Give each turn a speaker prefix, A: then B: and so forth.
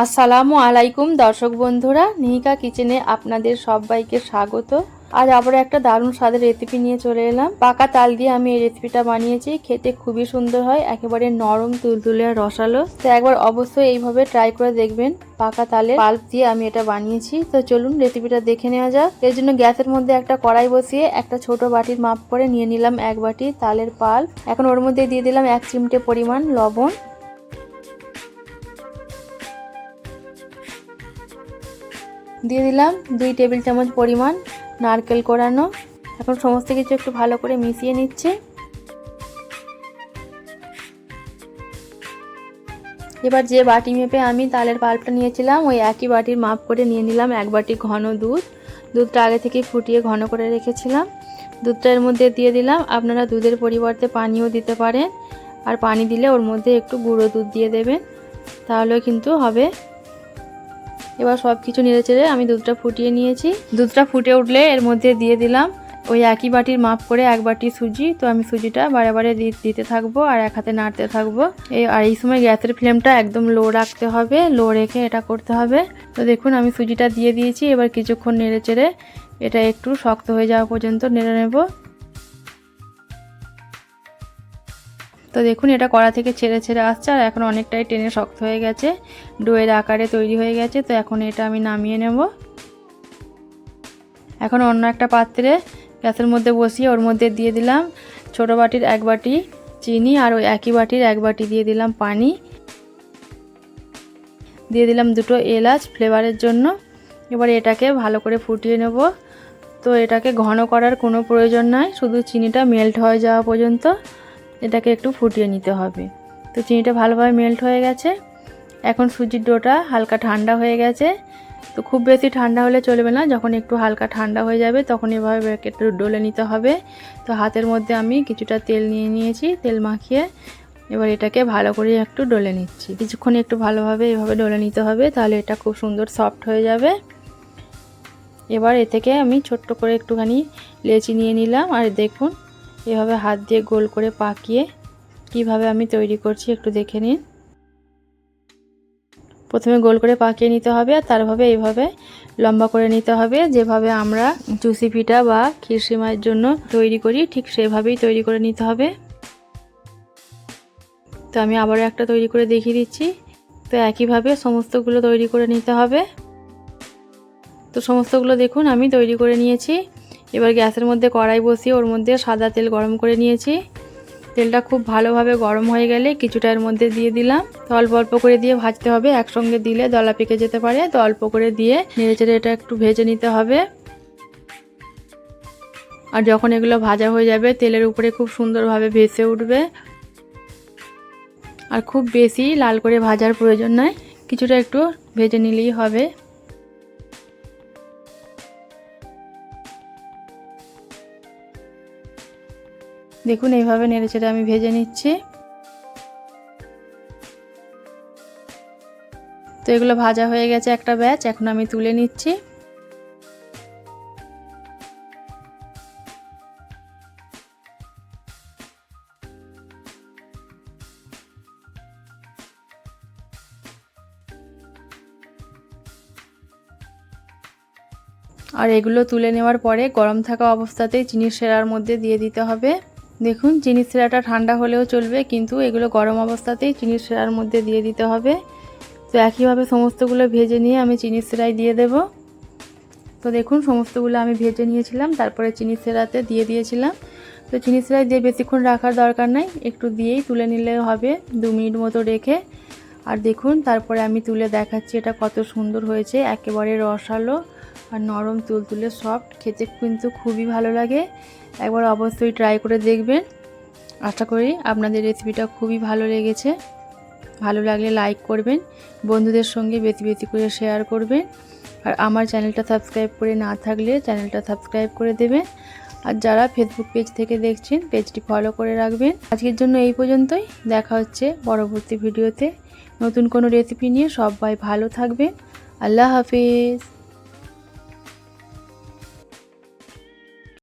A: আসসালামু আলাইকুম, দর্শক বন্ধুরা। নিহিকা কিচেনে আপনাদের সবাইকে স্বাগত। আজ আবার একটা দারুণ স্বাদের রেসিপি নিয়ে চলে এলাম। পাকা তাল দিয়ে আমি এই রেসিপিটা বানিয়েছি। খেতে খুবই সুন্দর হয়, একেবারে নরম, তুলতুলে আর রসালো। তো একবার অবশ্যই এইভাবে ট্রাই করে দেখবেন পাকা তালের পাল্প দিয়ে আমি এটা বানিয়েছি। তো চলুন রেসিপিটা দেখে নেওয়া যাক। এর জন্য গ্যাসের মধ্যে একটা কড়াই বসিয়ে একটা ছোট বাটির মাপ করে নিয়ে নিলাম এক বাটি তালের পাল্প। এখন ওর মধ্যে দিয়ে দিলাম এক চিমটে পরিমাণ লবণ। দিয়ে দিলাম দুই টেবিল চামচ পরিমাণ নারকেল কোড়ানো এখন সমস্ত কিছু একটু ভালো করে মিশিয়ে নিচ্ছে। এবার যে বাটি মেপে আমি তালের পাল্পটা নিয়েছিলাম, ওই একই বাটির মাপ করে নিয়ে নিলাম এক বাটি ঘন দুধ। দুধটা আগে থেকে ফুটিয়ে ঘন করে রেখেছিলাম। দুধটা এর মধ্যে দিয়ে দিলাম। আপনারা দুধের পরিবর্তে পানিও দিতে পারেন। আর পানি দিলে ওর মধ্যে একটু গুঁড়ো দুধ দিয়ে দেবেন। তাহলেও কিন্তু হবে। এবার সব কিছু নেড়ে চেড়ে আমি দুধটা ফুটিয়ে নিয়েছি। দুধটা ফুটে উঠলে এর মধ্যে দিয়ে দিলাম ওই একই বাটির মাপ করে এক বাটি সুজি। তো আমি সুজিটা বারে বারে দিতে থাকব আর এক হাতে নাড়তে থাকব। এই, আর এই সময় গ্যাসের ফ্লেমটা একদম লো রাখতে হবে, লো রেখে এটা করতে হবে। তো দেখুন আমি সুজিটা দিয়ে দিয়েছি, এবার কিছুক্ষণ নেড়ে চেড়ে এটা একটু শক্ত হয়ে যাওয়া পর্যন্ত নেড়ে নেব। তো দেখুন, এটা কড়া থেকে ছেড়ে ছেড়ে আসছে আর এখন অনেকটাই টেনে শক্ত হয়ে গেছে। ডোয়ের আকারে তৈরি হয়ে গেছে, তো এখন এটা আমি নামিয়ে নেব। এখন অন্য একটা পাত্রে গ্যাসের মধ্যে বসিয়ে ওর মধ্যে দিয়ে দিলাম ছোটো বাটির এক বাটি চিনি আর ওই একই বাটির এক বাটি দিয়ে দিলাম পানি। দিয়ে দিলাম দুটো এলাচ ফ্লেভারের জন্য। এবার এটাকে ভালো করে ফুটিয়ে নেব। তো এটাকে ঘন করার কোনো প্রয়োজন নাই, শুধু চিনিটা মেল্ট হয়ে যাওয়া পর্যন্ত। এটাকে একটু ফুটিয়ে নিতে হবে। তো চিনিটা ভালোভাবে মেল্ট হয়ে গেছে। এখন সুজির ডোটা হালকা ঠান্ডা হয়ে গেছে। তো খুব বেশি ঠান্ডা হলে চলবে না। যখন একটু হালকা ঠান্ডা হয়ে যাবে, তখন এভাবে একটু ডলে নিতে হবে। তো হাতের মধ্যে আমি কিছুটা তেল নিয়ে নিয়েছি, তেল মাখিয়ে। এবার এটাকে ভালো করে একটু ডলে নিচ্ছি। কিছুক্ষণ একটু ভালোভাবে এভাবে ডলে নিতে হবে, তাহলে এটা খুব সুন্দর সফট হয়ে যাবে। এবার এ থেকে আমি ছোট্ট করে একটুখানি লেচি নিয়ে নিলাম। আর দেখুন এভাবে হাত দিয়ে গোল করে পাকিয়ে কীভাবে আমি তৈরি করছি একটু দেখে নিন। প্রথমে গোল করে পাকিয়ে নিতে হবে আর তারভাবে এইভাবে লম্বা করে নিতে হবে। যেভাবে আমরা চুষি পিঠা বা খিরসিমাইয়ের জন্য তৈরি করি, ঠিক সেভাবেই তৈরি করে নিতে হবে। তো আমি আবারও একটা তৈরি করে দেখিয়ে দিচ্ছি। তো একইভাবে সমস্তগুলো তৈরি করে নিতে হবে। তো সমস্তগুলো দেখুন, আমি তৈরি করে নিয়েছি। এবার গ্যাসের মধ্যে কড়াই বসিয়ে ওর মধ্যে সাদা তেল গরম করে নিয়েছি। তেলটা খুব ভালোভাবে গরম হয়ে গেলে কিছুটা এর মধ্যে দিয়ে দিলাম। তো অল্প অল্প করে দিয়ে ভাজতে হবে, একসঙ্গে দিলে দলা পেকে যেতে পারে। তো অল্প করে দিয়ে নেড়ে চেড়ে এটা একটু ভেজে নিতে হবে। আর যখন এগুলো ভাজা হয়ে যাবে, তেলের উপরে খুব সুন্দরভাবে ভেসে উঠবে। আর খুব বেশি লাল করে ভাজার প্রয়োজন নয় কিছুটা একটু ভেজে নিলেই হবে। দেখুন এইভাবে নেড়েচেড়ে আমি ভেজে নিচ্ছি। তো এগুলো ভাজা হয়ে গেছে একটা ব্যাচ, এখন আমি তুলে নিচ্ছি। আর এগুলো তুলে নেওয়ার পরে গরম থাকা অবস্থাতেই চিনির সেরার মধ্যে দিয়ে দিতে হবে। দেখুন চিনির সিরাটা ঠান্ডা হলেও চলবে, কিন্তু এগুলো গরম অবস্থাতেই চিনির সিরার মধ্যে দিয়ে দিতে হবে। তো একইভাবে সমস্তগুলো ভেজে নিয়ে আমি চিনির সেরাই দিয়ে দেব। তো দেখুন, সমস্তগুলো আমি ভেজে নিয়েছিলাম, তারপরে চিনির সেরাতে দিয়ে দিয়েছিলাম। তো চিনির সিরাই দিয়ে বেশিক্ষণ রাখার দরকার নাই, একটু দিয়েই তুলে নিলে হবে, দু মিনিট মতো রেখে। আর দেখুন, তারপরে আমি তুলে দেখাচ্ছি এটা কত সুন্দর হয়েছে। একেবারে রসালো আর নরম তুলতুলে সফট। খেতে কিন্তু খুবই ভালো লাগে। একবার অবশ্যই ট্রাই করে দেখবেন। আশা করি আপনাদের রেসিপিটা খুবই ভালো লেগেছে। ভালো লাগলে লাইক করবেন, বন্ধুদের সঙ্গে বেশি বেশি করে শেয়ার করবেন। আর আমার চ্যানেলটা সাবস্ক্রাইব করে না থাকলে চ্যানেলটা সাবস্ক্রাইব করে দেবেন। আর যারা ফেসবুক পেজ থেকে দেখছেন পেজটি ফলো করে রাখবেন। আজকের জন্য এই পর্যন্তই। দেখা হচ্ছে পরবর্তী ভিডিওতে নতুন কোনো রেসিপি নিয়ে সবাই ভালো থাকবেন। আল্লাহ হাফিজ।